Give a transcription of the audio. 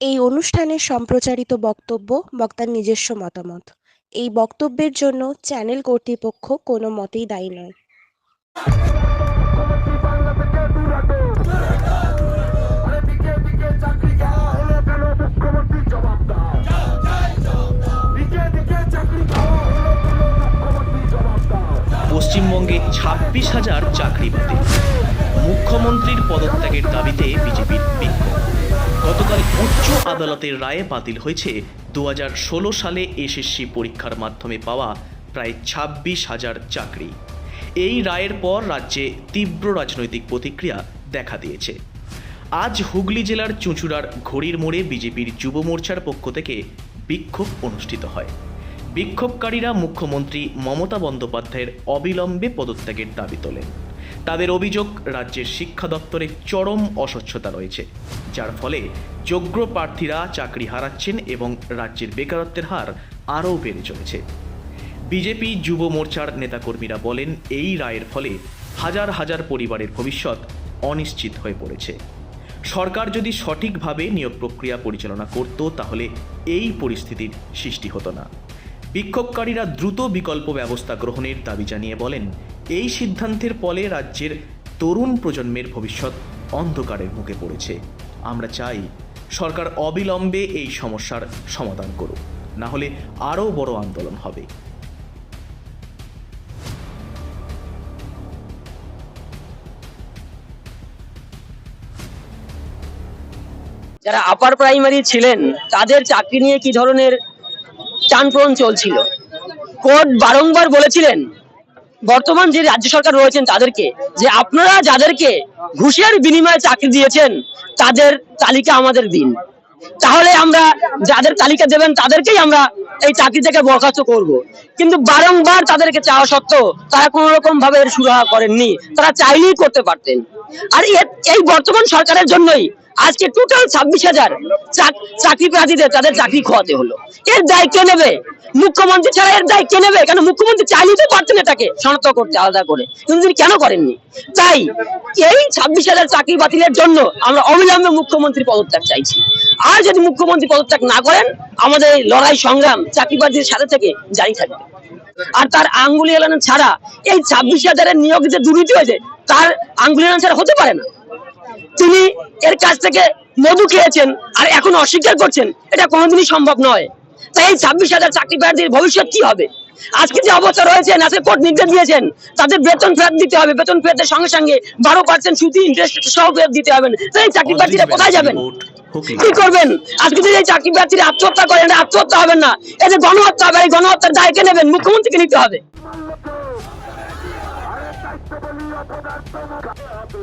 এই অনুষ্ঠানে সম্প্রচারিত বক্তব্য বক্তার নিজস্ব মতামত। এই বক্তব্যের জন্য চ্যানেল কর্তৃপক্ষ কোনো মতেই দায়ী নয়। পশ্চিমবঙ্গে ছাব্বিশ হাজার চাকরি বাতিল। মুখ্যমন্ত্রীর পদত্যাগের দাবিতে বিজেপির বিক্ষোভ। গতকাল উচ্চ আদালতের রায়ে বাতিল হয়েছে দু হাজার ষোলো সালে এসএসসি পরীক্ষার মাধ্যমে পাওয়া প্রায় ছাব্বিশ হাজার চাকরি। এই রায়ের পর রাজ্যে তীব্র রাজনৈতিক প্রতিক্রিয়া দেখা দিয়েছে। আজ হুগলি জেলার চুঁচুড়ার ঘড়ির মোড়ে বিজেপির যুব মোর্চার পক্ষ থেকে বিক্ষোভ অনুষ্ঠিত হয়। বিক্ষোভকারীরা মুখ্যমন্ত্রী মমতা বন্দ্যোপাধ্যায়ের অবিলম্বে পদত্যাগের দাবি তোলেন। তাদের অভিযোগ, রাজ্যের শিক্ষা দপ্তরে চরম অস্বচ্ছতা রয়েছে, যার ফলে যোগ্য প্রার্থীরা চাকরি হারাচ্ছেন এবং রাজ্যের বেকারত্বের হার আরও বেড়ে চলেছে। বিজেপি যুব মোর্চার নেতাকর্মীরা বলেন, এই রায়ের ফলে হাজার হাজার পরিবারের ভবিষ্যৎ অনিশ্চিত হয়ে পড়েছে। সরকার যদি সঠিকভাবে নিয়োগ প্রক্রিয়া পরিচালনা করত, তাহলে এই পরিস্থিতির সৃষ্টি হতো না। বিক্ষোভকারীরা দ্রুত বিকল্প ব্যবস্থা গ্রহণের দাবি জানিয়ে বলেন, এই সিদ্ধান্তের ফলে রাজ্যের তরুণ প্রজন্মের ভবিষ্যৎ অন্ধকারের মুখে পড়েছে। আমরা চাই সরকার অবিলম্বে এই সমস্যার সমাধান করুক, না হলে আরও বড় আন্দোলন হবে। যারা আপার প্রাইমারি ছিলেন, তাদের চাকরি নিয়ে কি ধরনের টানপ্রন চলছিল। কোর্ট বারংবার বলেছিলেন, বর্তমান যে রাজ্য সরকার রয়েছেন তাদেরকে, যে আপনারা যাদেরকে ঘুষের বিনিময়ে চাকরি দিয়েছেন, তাদের তালিকা আমাদের দিন। তাহলে আমরা যাদের তালিকা দেবেন, তাদেরকেই আমরা এই চাকরি থেকে বরখাস্ত করব। কিন্তু বারংবার তাদেরকে চাওয়া সত্ত্বেও তারা কোন রকম ভাবে সুরাহা করেননি। তারা চাইলেই করতে পারতেন। আর এই বর্তমান সরকারের জন্যই আজকে টোটাল ছাব্বিশ হাজার চাকরি প্রার্থীদের তাদের চাকরি খোয়াতে হলো। এর দায় কে নেবে? মুখ্যমন্ত্রী ছাড়া এর দায় কে নেবে? কেন মুখ্যমন্ত্রী চাইলেই তো পারতেন এটাকে শনাক্ত করতে আলাদা করে। কিন্তু তিনি কেন করেননি? তাই এই ছাব্বিশ হাজার চাকরি বাতিলের জন্য আমরা অবিলম্বে মুখ্যমন্ত্রী পদত্যাগ চাইছি। আর যদি মুখ্যমন্ত্রী পদত্যাগ না করেন, আমাদের লড়াই সংগ্রাম চাকরি প্রার্থীদের সাথে থেকে জারি থাকবে। আর তার আঙ্গুলি এলানো ছাড়া এই ছাব্বিশ হাজারের নিয়োগ যে দুর্নীতি হয়েছে তার আঙ্গুলি এলানো ছাড়া হতে পারে না। তিনি এর কাছ থেকে মধু খেয়েছেন আর এখন অস্বীকার করছেন। এটা কোনোদিনই সম্ভব নয়। তাই এই ছাব্বিশ হাজার চাকরি প্রার্থীর ভবিষ্যৎ কি হবে? আজকে যে অবস্থা রয়েছে ন্যাসের কোর্ট নির্দেশ দিয়েছেন তাদের বেতন ফেরত দিতে হবে। বেতন ফেরতের সঙ্গে সঙ্গে বারো পার্সেন্ট সুতি ইন্টারেস্ট সহ ফেরত দিতে হবে। তাই এই চাকরি প্রার্থীরা কোথায় যাবেন? কি করবেন? আজকে যদি এই চাকরি প্রার্থীরা আত্মহত্যা করেন আত্মহত্যা হবেন না। এটা গণহত্যা হবে। এই গণহত্যার দায় কে নেবেন? মুখ্যমন্ত্রীকে নিতে হবে